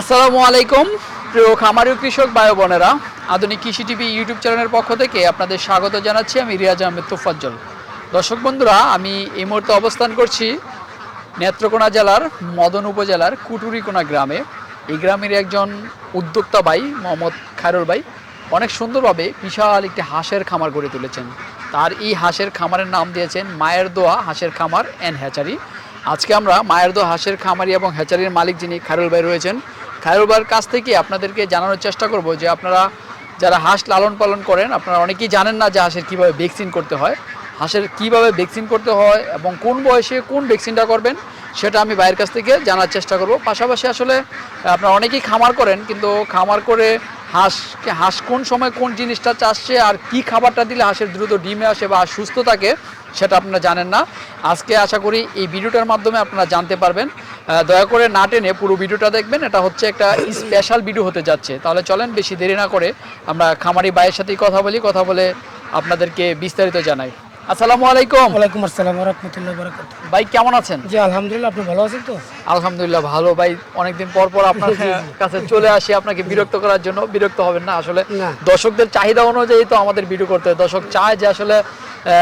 আসসালামু আলাইকুম, প্রিয় খামারি কৃষক বায়ু বোনেরা। আধুনিক কৃষি টিভি ইউটিউব চ্যানেলের পক্ষ থেকে আপনাদের স্বাগত জানাচ্ছি আমি রিয়াজ আহমেদ তোফাজ্জল। দর্শক বন্ধুরা, আমি এই মুহূর্তে অবস্থান করছি নেত্রকোনা জেলার মদন উপজেলার কুটুরিকোনা গ্রামে। এই গ্রামের একজন উদ্যোক্তা ভাই, মোহাম্মদ খায়রুল ভাই, অনেক সুন্দরভাবে বিশাল একটি হাঁসের খামার গড়ে তুলেছেন। তার এই হাঁসের খামারের নাম দিয়েছেন মায়ের দোয়া হাঁসের খামার অ্যান্ড হ্যাচারি। আজকে আমরা মায়ের দোয়া হাঁসের খামারি এবং হ্যাচারির মালিক যিনি খায়রুল ভাই রয়েছেন খায়রুল ভাইয়ের কাছ থেকে আপনাদেরকে জানানোর চেষ্টা করব যে আপনারা যারা হাঁস লালন পালন করেন, আপনারা অনেকেই জানেন না যে হাঁসের কীভাবে ভ্যাকসিন করতে হয়, হাঁসের কীভাবে ভ্যাকসিন করতে হয় এবং কোন বয়সে কোন ভ্যাকসিনটা করবেন সেটা আমি বাইরের কাছ থেকে জানার চেষ্টা করব। পাশাপাশি আসলে আপনারা অনেকেই খামার করেন, কিন্তু খামার করে হাঁসকে হাঁস কোন সময় কোন জিনিসটা চাষছে আর কি খাবারটা দিলে হাঁসের দ্রুত ডিমে আসে বা সুস্থ থাকে, সেটা আপনারা জানেন না। আজকে আশা করি এই ভিডিওটার মাধ্যমে আপনারা জানতে পারবেন। দয়া করে না টেনে পুরো ভিডিওটা দেখবেন। এটা হচ্ছে একটা স্পেশাল ভিডিও হতে যাচ্ছে। তাহলে চলেন বেশি দেরি না করে আমরা খামারি ভাইয়ের সাথেই কথা বলি, কথা বলে আপনাদেরকে বিস্তারিত জানাই। আসসালামু আলাইকুম। ওয়ালাইকুম আসসালাম রহমতুল্লাহ বরাকাত ভাই কেমন আছেন? জি আলহামদুলিল্লাহ আপনি ভালো আছেন তো? আলহামদুলিল্লাহ ভালো। ভাই অনেকদিন পর পর আপনার কাছে চলে আসি আপনাকে বিরক্ত করার জন্য। বিরক্ত হবেন না আসলে দর্শকদের চাহিদা অনুযায়ী তো আমাদের ভিডিও করতে হয়। দর্শক চায় যে আসলে আহ,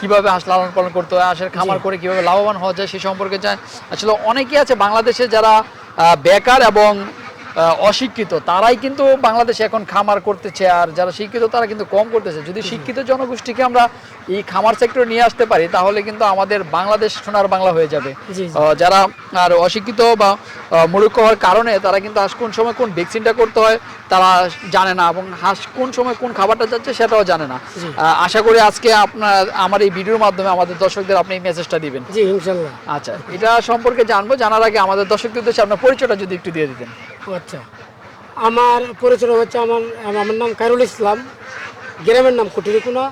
কীভাবে হাঁস লালন পালন করতে হয় হাঁসের খামার করে কীভাবে লাভবান হওয়া যায় সে সম্পর্কে চায়। আসলে অনেকেই আছে বাংলাদেশে যারা বেকার এবং অশিক্ষিত তারাই কিন্তু বাংলাদেশে এখন খামার করতেছে আর যারা শিক্ষিত তারা কিন্তু কম করতেছে। যদি শিক্ষিত জনগোষ্ঠীকে আমরা এই খামার সেক্টরে নিয়ে আসতে পারি তাহলে কিন্তু আমাদের বাংলাদেশ সোনার বাংলা হয়ে যাবে। যারা আর অশিক্ষিত বা মূর্খ হওয়ার কারণে তারা কিন্তু হাঁস কোন সময় কোন ভ্যাকসিনটা করতে হয় তারা জানে না এবং হাঁস কোন সময় কোন খাবারটা যাচ্ছে সেটাও জানে না। আশা করি আজকে আপনার আমার এই ভিডিওর মাধ্যমে আমাদের দর্শকদের আপনি এই মেসেজটা দিবেন। জি আচ্ছা এটা সম্পর্কে জানব জানার আগে আমাদের দর্শকদের উদ্দেশ্যে আপনার পরিচয়টা যদি একটু দিয়ে দিতেন। ও আচ্ছা। আমার পরিচয় হচ্ছে আমার আমার নাম কারুল ইসলাম। গ্রামের নাম কুটিরিকুনা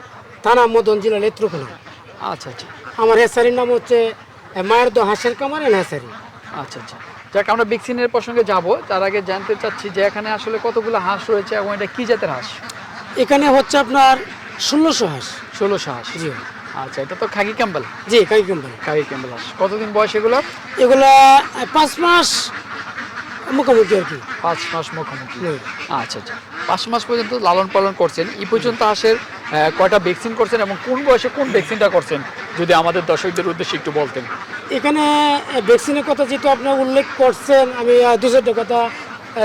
থানা মদন জেলা নেত্রকোনা। আচ্ছা আচ্ছা। আমার হেসারির নাম হচ্ছে মায়ের দো হাঁসের কামার এন হেসারি। আচ্ছা আচ্ছা। যাক আমরা ভ্যাকসিনের প্রসঙ্গে যাব। তার আগে জানতে চাচ্ছি যে এখানে আসলে কতগুলো হাঁস রয়েছে এবং এটা কী জাতের হাঁস? এখানে হচ্ছে আপনার ষোলোশো হাঁস। ষোলোশো হাঁস। জি। আচ্ছা এটা তো খাকি ক্যাম্বেল। জি কাই কোম্পানি খাকি ক্যাম্বেল হাঁস। কতদিন বয়স এগুলো এগুলো পাঁচ মাস মুখোমুখি আর কি। পাঁচ মাস মুখোমুখি। আচ্ছা আচ্ছা। পাঁচ মাস পর্যন্ত লালন পালন করছেন। এই পর্যন্ত হাঁসের কয়টা ভ্যাকসিন করছেন এবং কোন বয়সে কোন ভ্যাকসিনটা করছেন? যদি আমাদের দর্শকদের উদ্দেশ্যে একটু বলতেন। এখানে ভ্যাকসিনের কথা যেহেতু আপনার উল্লেখ করছেন আমি দু চারটে কথা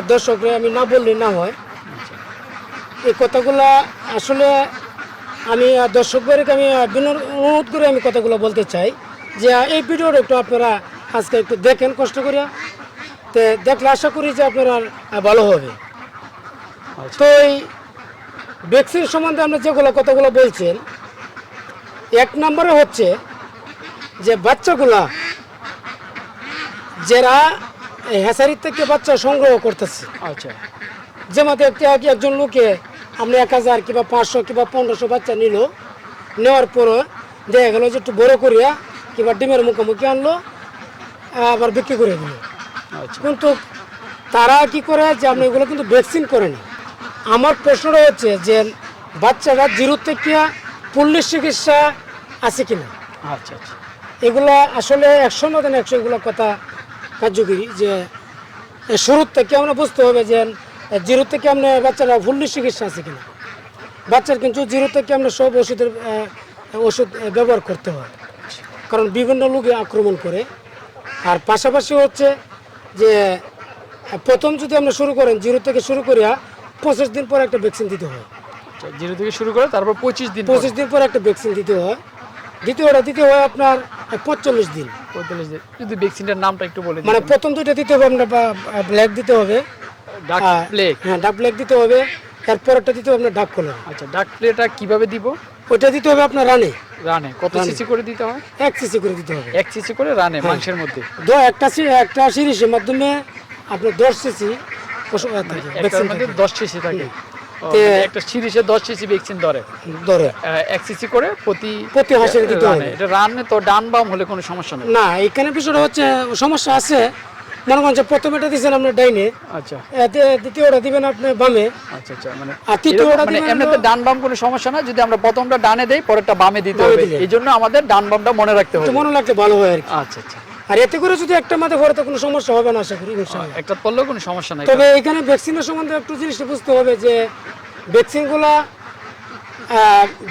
দর্শকরা আমি না বললে না হয়। এই কথাগুলো আসলে আমি দর্শকদেরকে আমি বিনর- অনুরোধ করে আমি কথাগুলো বলতে চাই যে এই ভিডিওটা একটু আপনারা আজকে একটু দেখেন কষ্ট করে তো দেখলে আশা করি যে আপনারা ভালো হবে। তো এই ভ্যাকসিন সম্বন্ধে আমরা যেগুলো কথাগুলো বলছেন এক নম্বরে হচ্ছে যে বাচ্চাগুলা যারা হ্যাসারির থেকে বাচ্চা সংগ্রহ করতেছে আচ্ছা। যেমন একটি একজন লোকে আপনি এক হাজার কিংবা পাঁচশো কিংবা পনেরোশো বাচ্চা নিল নেওয়ার পরে দেখা গেল যে একটু বড় করিয়া কিংবা ডিমের মুখোমুখি আনলো আবার বিক্রি করে দিল। কিন্তু তারা কি করে যে আপনি এগুলো কিন্তু ভ্যাকসিন করে না আমার প্রশ্নটা হচ্ছে যে বাচ্চারা জিরো থেকে পল্লী চিকিৎসা আছে কিনা? আচ্ছা আচ্ছা। এগুলো আসলে একশো মতন একশো এগুলো কথা কার্যকরী যে শুরুর থেকে আমরা বুঝতে হবে যে জিরো থেকে আমরা বাচ্চারা ফুল্লি চিকিৎসা আছে কিনা? বাচ্চার কিন্তু জিরো থেকে আমরা সব ওষুধের ওষুধ ব্যবহার করতে হয়। কারণ বিভিন্ন রোগে আক্রমণ করে। আর পাশাপাশি হচ্ছে যে প্রথম যদি আমরা শুরু করেন জিরো থেকে শুরু করিয়া পঁচিশ দিন পর একটা ভ্যাকসিন দিতে হয়। আচ্ছা জিরো থেকে শুরু করে তারপর পঁচিশ দিন পঁচিশ দিন পর একটা ভ্যাকসিন দিতে হয়। দ্বিতীয়টা দিতে হয় আপনার পঁয়তাল্লিশ দিন। পঁয়তাল্লিশ দিন। যদি ভ্যাকসিনটার নামটা একটু বলে মানে প্রথম দুইটা দিতে হবে আপনার ব্ল্যাক দিতে হবে। ডাক আর- হ্যাঁ ডাক ব্ল্যাক দিতে হবে। এরপরটা দিতে হবে আপনার ডাক কলার আচ্ছা ডাক প্লেটা কীভাবে দিব? ওইটা দিতে হবে আপনার রানে। রানে। কত সিসি করে দিতে হয় এক সিসি করে দিতে হবে। এক সিসি করে রানে মাংসের মধ্যে? দো একটা সি- একটা সিরিজের মাধ্যমে আপনার দশ সিসি দশ সিসি থাকে। মানে একটা সিরিজে দশ সিসি ভ্যাকসিন ধরে। ধরে। এক সিসি করে প্রতি প্রতি হাঁসের দিতে হবে। এটা রানে তো ডান বাম হলে কোনো সমস্যা নেই। না এখানে বিষয়টা হচ্ছে সমস্যা আছে মনে করেন যে প্রথমেটা আপনার ডাইনে। আচ্ছা। দ্বিতীয়- দ্বিতীয়টা দিবেন আপনি বামে। আচ্ছা আচ্ছা মানে আর তৃতীয়টা মানে এমনিতে ডান বাম কোনো সমস্যা না যদি আমরা প্রথমটা ডানে দেই পরেরটা বামে দিতে হবে। এই জন্য আমাদের ডান বামটা মনে রাখতে হবে। মনে লাগতে ভালো হয় আর কি। আচ্ছা আচ্ছা। আর এতে করে যদি একটা মাথা ভরে তো কোনো সমস্যা হবে না আশা করি একটা পড়লেও কোনো সমস্যা নাই। তবে এখানে ভ্যাকসিনের সম্বন্ধে একটু জিনিসটা বুঝতে হবে যে ভ্যাকসিনগুলা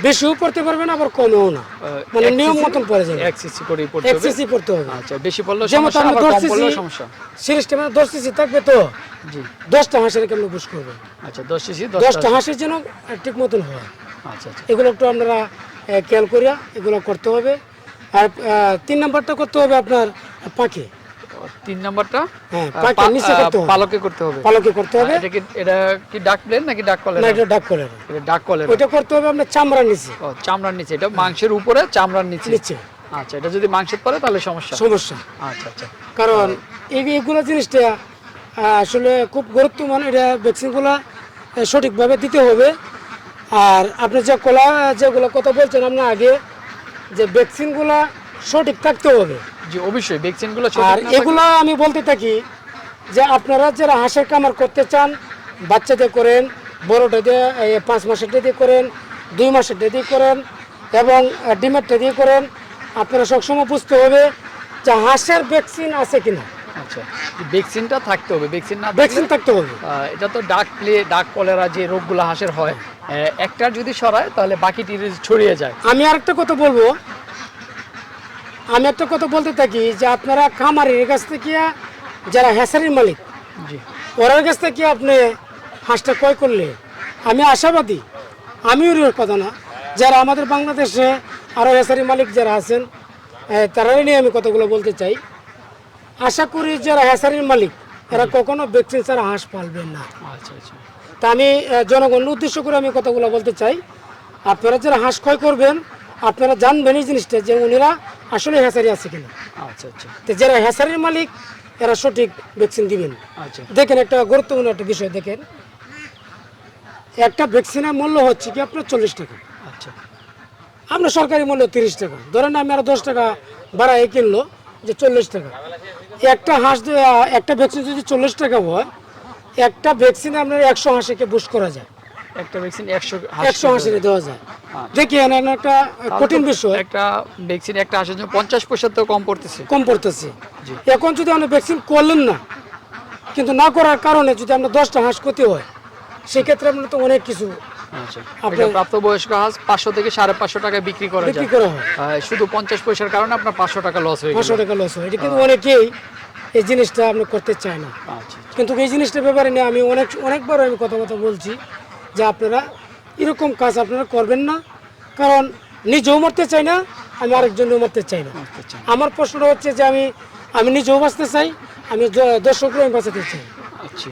বেশিও পড়তে পারবে না আবার কমেও না। মানে নিয়ম মতন পড়ে যাবে। এক সিসি করেই পড়তে হবে? এক্সেসি পড়তে হবে। আচ্ছা বেশি যেমন সমস্যা আবার কম ধরতেছি সমস্যা? সিরিজটা মানে দশ সিসি থাকবে তো? জি। দশটা হাঁসের কেমন বুঝ করবে আচ্ছা দশ সিসি দশটা হাঁসের যেন ঠিক মতন হয়। আচ্ছা আচ্ছা। এগুলো একটু আপনারা খেয়াল করিয়া এগুলো করতে হবে। আর তিন নাম্বারটা করতে হবে আপনার পাখি তিন নাম্বারটা? হ্যাঁ পালকে করতে হবে। পালকে করতে হবে। এটা কি এটা কি ডাক প্লেন নাকি ডাক কলের না এটা ডাক করে এটা ডাক কলের ওইটা করতে হবে আপনার চামড়ার নিচে। ও চামড়ার নিচে। এটা মাংসের উপরে চামড়ার নিচে। নিচে। আচ্ছা এটা যদি মাংসের পরে তাহলে সমস্যা। সমস্যা। আচ্ছা আচ্ছা। কারণ এই এগুলো জিনিসটা আসলে খুব গুরুত্বপূর্ণ এটা ভ্যাকসিনগুলো সঠিকভাবে দিতে হবে। আর আপনি যে কলা যেগুলো কথা বলছেন আপনার আগে যে ভ্যাকসিনগুলো সঠিক থাকতে হবে। জি অবশ্যই ভ্যাকসিনগুলো আর এগুলো আমি বলতে থাকি যে আপনারা যারা হাঁসের কামার করতে চান বাচ্চাদের করেন বড়টা দিয়ে পাঁচ মাসেরটা দিয়ে করেন দুই মাসের দিয়ে করেন এবং ডিমেরটা দিয়ে করেন আপনারা সবসময় বুঝতে হবে যে হাঁসের ভ্যাকসিন আছে কিনা। আচ্ছা ভ্যাকসিনটা থাকতে হবে ভ্যাকসিন না ভ্যাকসিন থাকতে হবে। এটা তো ডাক প্লে ডাক কলেরা যে রোগগুলো হাঁসের হয় একটার যদি সরায় তাহলে বাকিটি ছড়িয়ে যায়। আমি আরেকটা কথা বলব আমি একটা কথা বলতে থাকি যে আপনারা খামারের কাছ থেকে যারা হ্যাসারির মালিক ওরার কাছ থেকে আপনি হাঁসটা ক্রয় করলে আমি আশাবাদী আমিও কথা না যারা আমাদের বাংলাদেশে আরও হ্যাসারি মালিক যারা আছেন তারাই নিয়ে আমি কথাগুলো বলতে চাই। আশা করি যারা হ্যাসারির মালিক এরা কখনো ভ্যাকসিন ছাড়া হাঁস পালবেন না। আচ্ছা আচ্ছা। তা আমি জনগণের উদ্দেশ্য করে আমি কথাগুলো বলতে চাই। আপনারা যারা হাঁস ক্রয় করবেন আপনারা জানবেন এই জিনিসটা যে উনিরা আসলে হেসারি আছে কিনা। আচ্ছা আচ্ছা। তো যারা হেসারির মালিক এরা সঠিক ভ্যাকসিন দিবেন। আচ্ছা। দেখেন একটা গুরুত্বপূর্ণ একটা বিষয় দেখেন। একটা ভ্যাকসিনের মূল্য হচ্ছে কি আপনার চল্লিশ টাকা। আচ্ছা। আপনার সরকারি মূল্য তিরিশ টাকা। ধরেন আমি আরও দশ টাকা বাড়াই কিনলো যে চল্লিশ টাকা। একটা হাঁস একটা ভ্যাকসিন যদি চল্লিশ টাকা হয় একটা ভ্যাকসিনে আপনার একশো হাঁসিকে বুস্ট করা যায়। একটা ভ্যাকসিন একশো দেওয়া যায়। দেখেন এখানে একটা কঠিন বিষয়। একটা ভ্যাকসিন একটা হাঁসের জন্য পঞ্চাশ পয়সা তো কম পড়তেছে। কম পড়তেছে। এখন যদি আপনি ভ্যাকসিন করলেন না কিন্তু না করার কারণে যদি আপনার দশটা হাঁস ক্ষতি হয় সেক্ষেত্রে আপনার তো অনেক কিছু আচ্ছা। আপনার- প্রাপ্তবয়স্ক হাঁস পাঁচশো থেকে সাড়ে পাঁচশো টাকা বিক্রি করা বিক্রি করা হয়। শুধু পঞ্চাশ পয়সার কারণে আপনার পাঁচশো টাকা লস হয়ে পাঁচশো টাকা লস হয়। এটা কিন্তু অনেকেই এই জিনিসটা আপনি করতে চায় না। আচ্ছা কিন্তু এই জিনিসটার ব্যাপারে নিয়ে আমি অনেক অনেকবার আমি কথা কথা বলছি। যে আপনারা এরকম কাজ আপনারা করবেন না। কারণ নিজেও মরতে চাই না আমি আরেকজনও মরতে চাই না। আমার প্রশ্নটা হচ্ছে যে আমি আমি নিজেও বাঁচতে চাই আমি দর্শকরা দর্শকরাও আমি বাঁচাতে চাই। আচ্ছা।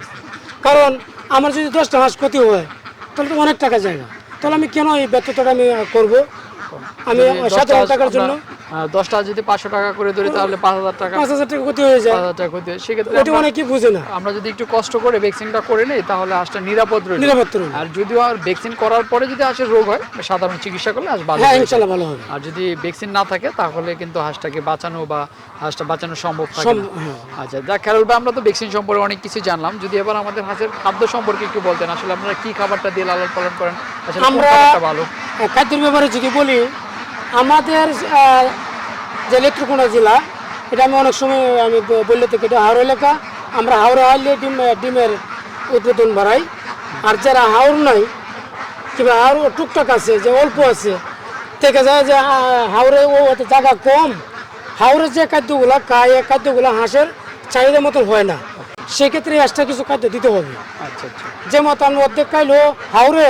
কারণ আমার যদি দশটা হাঁস ক্ষতি হয় তাহলে তো অনেক টাকা যায় না। তাহলে আমি কেন এই ব্যর্থতাটা আমি করব? আমি সাধারণ টাকার জন্য। দশটা যদি পাঁচশো টাকা করে ধরি তাহলে পাঁচ হাজার টাকা পাঁচ হাজার টাকা ক্ষতি হয়ে যায়। পাঁচ হাজার টাকা ক্ষতি হয়। সেক্ষেত্রে ওটা অনেকেই বুঝে না। আমরা যদি একটু কষ্ট করে ভ্যাকসিনটা করে নেই তাহলে হাঁসটা নিরাপদ নিরাপত্তা রইল। আর যদিও আর ভ্যাকসিন করার পরে যদি হাঁসের রোগ হয় সাধারণ চিকিৎসা করলে হাঁস ভালো হ্যাঁ ভালো হবে। আর যদি ভ্যাকসিন না থাকে তাহলে কিন্তু হাঁসটাকে বাঁচানো বা হাঁসটা বাঁচানো সম্ভব থাকে। হ্যাঁ। আচ্ছা যা খেয়াল ভাই আমরা তো ভ্যাকসিন সম্পর্কে অনেক কিছু জানলাম। যদি এবার আমাদের হাঁসের খাদ্য সম্পর্কে একটু বলতেন আসলে আপনারা কি খাবারটা দিয়ে লালন পালন করেন? আসলে খাবারটা ভালো? খাদ্যের ব্যাপারে যদি বলি আমাদের যে নেত্রকোনা জেলা এটা আমি অনেক সময় আমি বললে থেকে এটা হাওড় এলাকা আমরা হাওড়া হাইলে ডিম ডিমের উৎপাদন বাড়াই। আর যারা হাওড় নাই কিংবা আরও টুকটাক আছে যে অল্প আছে থেকে যায় যে হাওড়ে ও এত জায়গা কম হাওড়ের যে খাদ্যগুলো খায় এই খাদ্যগুলো হাঁসের চাহিদা মতো হয় না। সেক্ষেত্রে এক্সট্রা কিছু খাদ্য দিতে হবে। আচ্ছা আচ্ছা। যেমন আমি অর্ধেক খাইলো হাওড়ে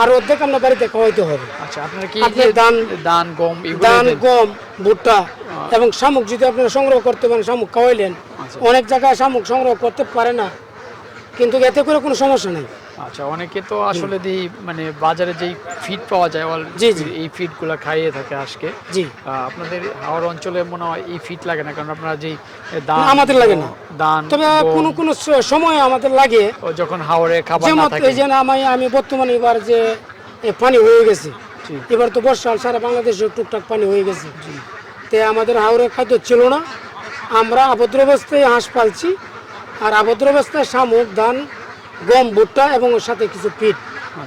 আর অর্ধেক আমরা বাড়িতে খাওয়াইতে হবে। আচ্ছা আপনারা কি আপনি দিয়ে- ধান- গম এগুলো গম ভুট্টা এবং শামুক যদি আপনারা সংগ্রহ করতে পারেন শামুক খাওয়াইলেন আচ্ছা। অনেক জায়গায় শামুক সংগ্রহ করতে পারে না। কিন্তু এতে করে কোনো সমস্যা নেই। আচ্ছা অনেকে তো আসলে দি মানে বাজারে যেই ফিড পাওয়া যায় জি, জি। এই ফিডগুলা খাইয়ে থাকে আজকে। জি। আপনাদের হাওড় অঞ্চলে মনে হয় এই ফিট লাগে না কারণ আপনারা যেই ধান না, আমাদের লাগে না। ধান তবে কোনো কোনো সময় আমাদের লাগে। ও যখন হাওড়ে খাবার না থাকে। এই যে আমি আমি বর্তমানে এবার যে পানি হয়ে গেছে জি। এবার তো বর্ষাল সারা বাংলাদেশে টুকটাক পানি হয়ে গেছে। তে আমাদের হাওড়ে খাদ্য ছিল না। আমরা আবদ্র অবস্থায় হাঁস পালছি। আর আবদ্র অবস্থায় শামুক ধান গম ভুট্টা এবং ওর সাথে কিছু পিঠ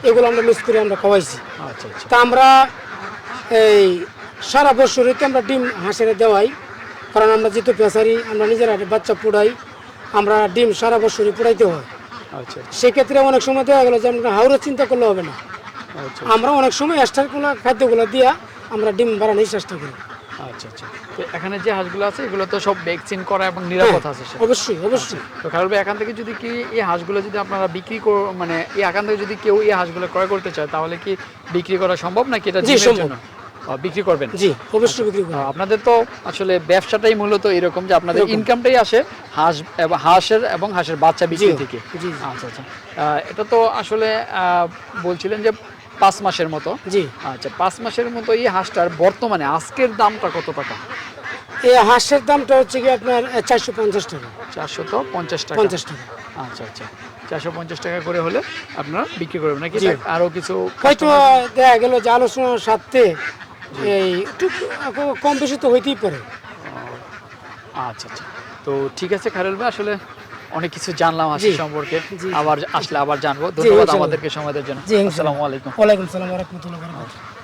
এগুলো আমরা মিক্স করে আমরা খাওয়াইছি। আচ্ছা আচ্ছা। তা আমরা এই সারা বছরই তো আমরা ডিম হাঁসের দেওয়াই কারণ আমরা যেহেতু পেশারি আমরা নিজের নিজেরা বাচ্চা পুড়াই আমরা ডিম সারা বছরই পুড়াইতে হয়। আচ্ছা সেক্ষেত্রে অনেক সময় দেখা গেলো যে আমরা হাওড়ের চিন্তা করলে হবে না। আচ্ছা। আমরা অনেক সময় এক্সট্রাগুলো খাদ্যগুলো দিয়া আমরা ডিম বাড়ানোর চেষ্টা করি। আচ্ছা আচ্ছা। তো এখানে যে হাঁসগুলো আছে এগুলো তো সব ভ্যাকসিন করা এবং নিরাপদ আছে। অবশ্যই অবশ্যই। তো ভাই এখান থেকে যদি কি এই হাঁসগুলো যদি আপনারা বিক্রি কর মানে এই এখান থেকে যদি কেউ এই হাঁসগুলো ক্রয় করতে চায় তাহলে কি বিক্রি করা সম্ভব নাকি এটা জি, সম্ভব। বিক্রি করবেন? জি অবশ্যই বিক্রি করি আহ, আপনাদের তো আসলে ব্যবসাটাই মূলত এরকম যে আপনাদের। ইনকামটাই আসে হাঁস এবং হাঁসের এবং হাঁসের বাচ্চা বিক্রি থেকে। আচ্ছা আচ্ছা। আহ, এটা তো আসলে আহ, বলছিলেন যে পাঁচ মাসের মতো। জি। আচ্ছা পাঁচ মাসের মতো এই হাঁসটার বর্তমানে আজকের দামটা কত টাকা? এই হাঁসের দামটা হচ্ছে কি আপনার চারশো পঞ্চাশ টাকা। চারশো তো পঞ্চাশ টাকা। পঞ্চাশ টাকা। আচ্ছা আচ্ছা। চারশো পঞ্চাশ টাকা করে হলে আপনারা বিক্রি করবেন নাকি। আরও কিছু হয়তো দেখা গেল যে আলোচনার সাথে এই একটু কম বেশি তো হইতেই পারে। আচ্ছা আচ্ছা। তো ঠিক আছে খায়রুল ভাই আসলে অনেক কিছু জানলাম হাসি সম্পর্কে। আবার আসলে আবার জানব। ধন্যবাদ আমাদেরকে সময় দেওয়ার জন্য আসসালামু আলাইকুম। ওয়ালাইকুম আসসালাম ওয়া রাহমাতুল্লাহি ওয়া রহমতুল্লাহ